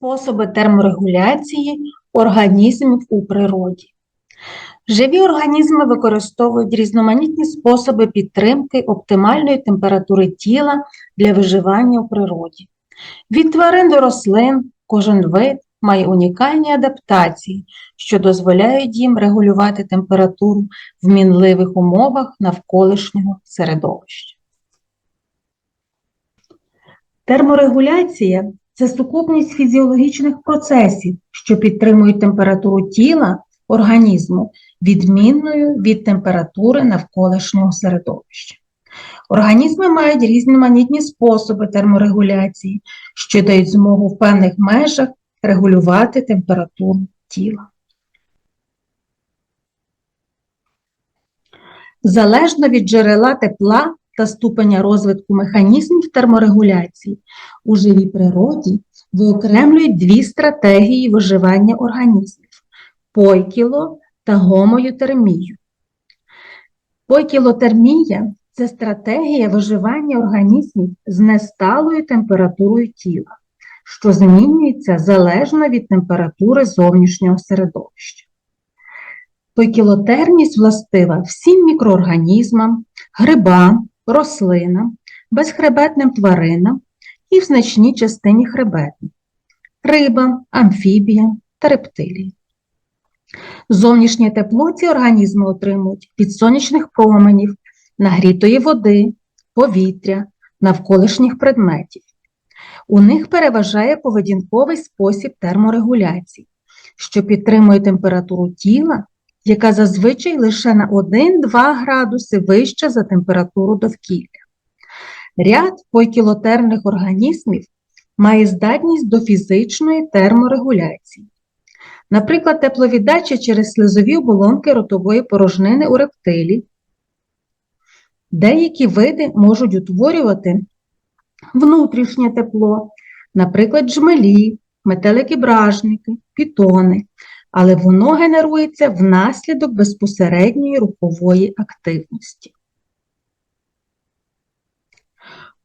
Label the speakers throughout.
Speaker 1: Способи терморегуляції організмів у природі. Живі організми використовують різноманітні способи підтримки оптимальної температури тіла для виживання у природі. Від тварин до рослин кожен вид має унікальні адаптації, що дозволяють їм регулювати температуру в мінливих умовах навколишнього середовища. Терморегуляція це сукупність фізіологічних процесів, що підтримують температуру тіла організму відмінною від температури навколишнього середовища. Організми мають різноманітні способи терморегуляції, що дають змогу в певних межах регулювати температуру тіла. Залежно від джерела тепла та ступеня розвитку механізмів терморегуляції у живій природі виокремлюють дві стратегії виживання організмів пойкіло та гомоютермію. Пойкілотермія це стратегія виживання організмів з несталою температурою тіла, що змінюється залежно від температури зовнішнього середовища. Пойкілотермість властива всім мікроорганізмам, грибам, рослинам, безхребетним тваринам і в значній частині хребетних, рибам, амфібіям та рептиліям. Зовнішнє тепло ці організми отримують від сонячних променів, нагрітої води, повітря, навколишніх предметів. У них переважає поведінковий спосіб терморегуляції, що підтримує температуру тіла, яка зазвичай лише на 1-2 градуси вища за температуру довкілля. Ряд пойкілотермних організмів має здатність до фізичної терморегуляції. Наприклад, тепловіддача через слизові оболонки ротової порожнини у рептилій. Деякі види можуть утворювати внутрішнє тепло, наприклад, джмелі, метелики-бражники, пітони, але воно генерується внаслідок безпосередньої рухової активності.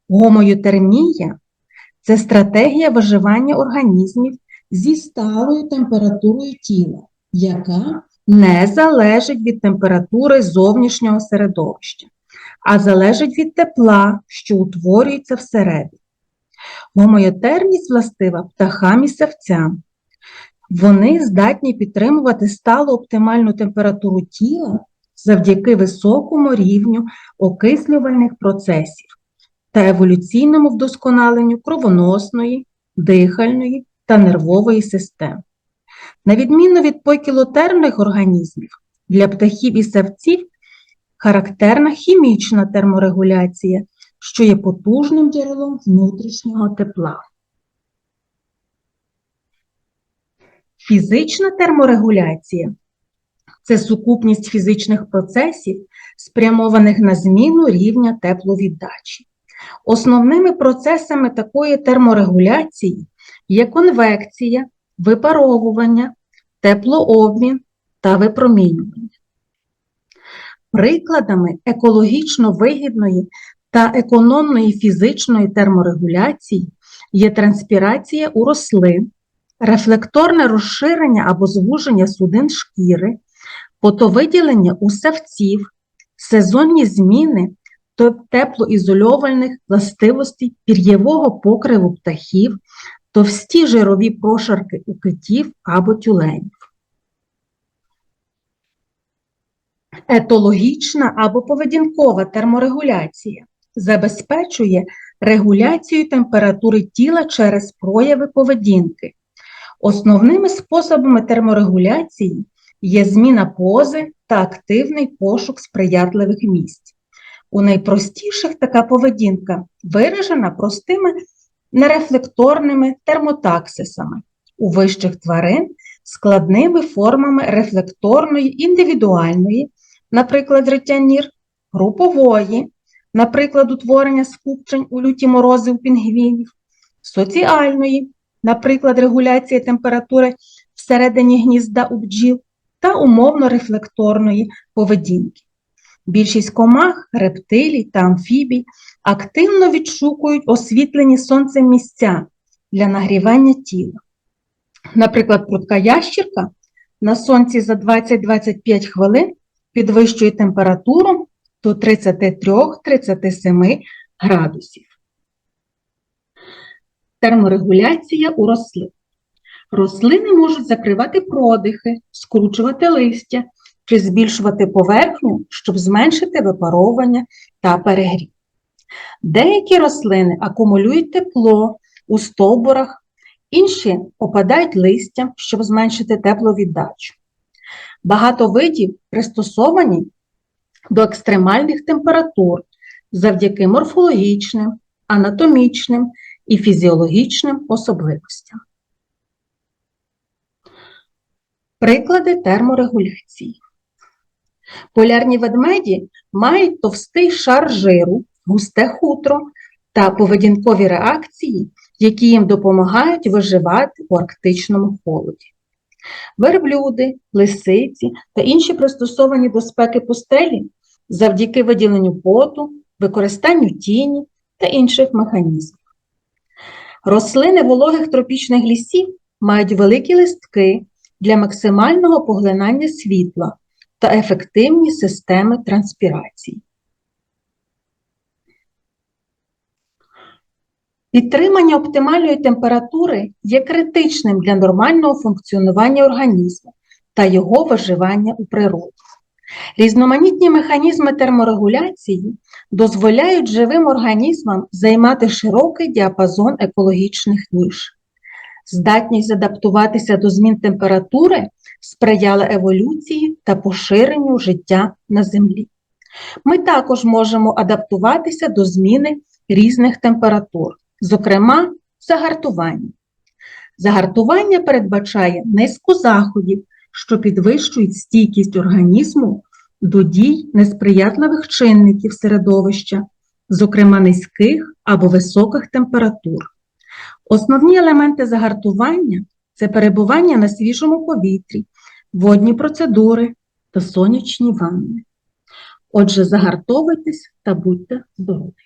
Speaker 1: Гомоютермія це стратегія виживання організмів зі сталою температурою тіла, яка не залежить від температури зовнішнього середовища, а залежить від тепла, що утворюється всередині. Гомоєтермість властива птахам і савцям. Вони здатні підтримувати сталу оптимальну температуру тіла завдяки високому рівню окислювальних процесів та еволюційному вдосконаленню кровоносної, дихальної та нервової систем. На відміну від покілотермних організмів, для птахів і савців характерна хімічна терморегуляція, що є потужним джерелом внутрішнього тепла. Фізична терморегуляція це сукупність фізичних процесів, спрямованих на зміну рівня тепловіддачі. Основними процесами такої терморегуляції є конвекція, випаровування, теплообмін та випромінювання. Прикладами екологічно вигідної та економної фізичної терморегуляції є транспірація у рослин, рефлекторне розширення або звуження судин шкіри, потовиділення у савців, сезонні зміни теплоізольовальних властивостей пір'євого покриву птахів, товсті жирові прошарки у китів або тюленів. Етологічна або поведінкова терморегуляція забезпечує регуляцію температури тіла через прояви поведінки. Основними способами терморегуляції є зміна пози та активний пошук сприятливих місць. У найпростіших така поведінка виражена простими нерефлекторними термотаксисами, у вищих тварин складними формами рефлекторної індивідуальної, наприклад, ретянір, групової, наприклад, утворення скупчень у люті морози у пінгвінів, соціальної, наприклад, регуляція температури всередині гнізда у бджіл та умовно-рефлекторної поведінки. Більшість комах, рептилій та амфібій активно відшукують освітлені сонцем місця для нагрівання тіла. Наприклад, прудка ящірка на сонці за 20-25 хвилин підвищує температуру до 33-37 градусів. Терморегуляція у рослин. Рослини можуть закривати продихи, скручувати листя чи збільшувати поверхню, щоб зменшити випаровування та перегрів. Деякі рослини акумулюють тепло у стовбурах, інші опадають листям, щоб зменшити тепловіддачу. Багато видів пристосовані до екстремальних температур завдяки морфологічним, анатомічним і фізіологічним особливостям. Приклади терморегуляції. Полярні ведмеді мають товстий шар жиру, густе хутро та поведінкові реакції, які їм допомагають виживати у арктичному холоді. Верблюди, лисиці та інші пристосовані до спеки пустелі завдяки виділенню поту, використанню тіні та інших механізмів. Рослини вологих тропічних лісів мають великі листки для максимального поглинання світла та ефективні системи транспірації. Підтримання оптимальної температури є критичним для нормального функціонування організму та його виживання у природі. Різноманітні механізми терморегуляції дозволяють живим організмам займати широкий діапазон екологічних ніж. Здатність адаптуватися до змін температури сприяла еволюції та поширенню життя на Землі. Ми також можемо адаптуватися до зміни різних температур, зокрема, загартування. Загартування передбачає низку заходів, що підвищують стійкість організму до дій несприятливих чинників середовища, зокрема низьких або високих температур. Основні елементи загартування це перебування на свіжому повітрі, водні процедури та сонячні ванни. Отже, загартовуйтесь та будьте здорові!